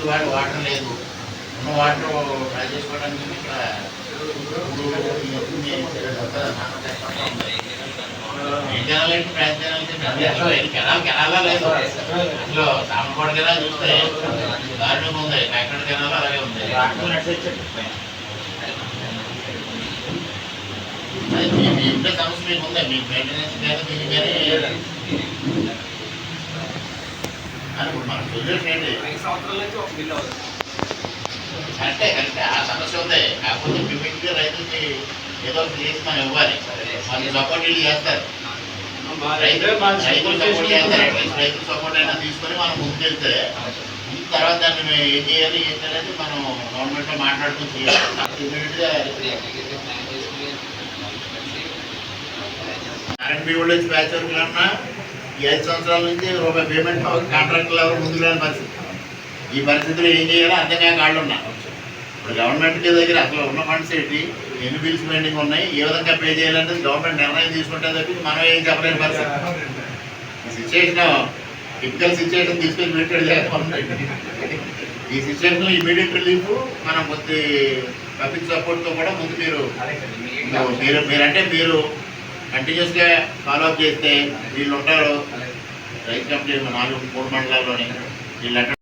రోజు వాడు వాటర్ లేదు. ఉన్న వాటర్ ట్రై చేసుకోవడానికి ఇక్కడ కెనాల్ కెనాలా లేదు. అందులో సామకోట కెనాల్ చూస్తే దారుణంగా ఉంది. కాకినాడ కెనాల్ అలాగే ఉంది. అది మీ సమస్య మీకు మీకు మెయింటెనెన్స్ కానీ మీకు కానీ అని ఇప్పుడు మన సొల్యూషన్ ఏంటి ఐదు సంవత్సరాల నుంచి ఒక బిల్లు అవుతుంది. అంటే అంటే ఆ సమస్య ఉంది. కాకపోతే ఇమీడియట్గా రైతులకి ఏదో చేసి మనం ఇవ్వాలి. వాళ్ళు సపోర్ట్ చేస్తారు. రైతులు సపోర్ట్ చేస్తారు. అట్లీస్ట్ రైతుల సపోర్ట్ అయినా తీసుకొని మనం ముందుకెళ్తే ముందు తర్వాత దాన్ని ఏం చేయాలి ఏంటి అనేది మనం గవర్నమెంట్లో మాట్లాడుకుని చేయాలి. ఆర్ఎన్బి వాళ్ళు బ్యాచ్ వర్క్ అన్నా ఈ ఐదు సంవత్సరాల నుంచి రూపాయి పేమెంట్ కాంట్రాక్టులు ఎవరు ముందుకు రాని పరిస్థితి. ఈ పరిస్థితిలో ఏం చేయాలో అర్థం కాక వాళ్ళు ఇప్పుడు గవర్నమెంట్ దగ్గర అసలు ఉన్న ఫండ్స్ ఏంటి? ఎన్ని బిల్స్ పెండింగ్ ఉన్నాయి? ఏ విధంగా పే చేయాలంటే గవర్నమెంట్ నిర్ణయం తీసుకుంటే తప్పి మనం ఏం చెప్పలేని పరిస్థితి. ఈ సిచ్యువేషన్ టిపికల్ సిచ్యువేషన్ తీసుకొని జగన్మోహన్ ఈ సిచ్యువేషన్లో ఇమీడియట్ రిలీఫ్ మనం కొద్ది పబ్లిక్ సపోర్ట్తో కూడా ముందు మీరు- మీరు మీరంటే మీరు కంటిన్యూస్గా ఫాలో అప్ చేస్తే వీళ్ళు ఉంటారు రైతు కమిటీ నాలుగు మూడు మండలాల్లోని వీళ్ళు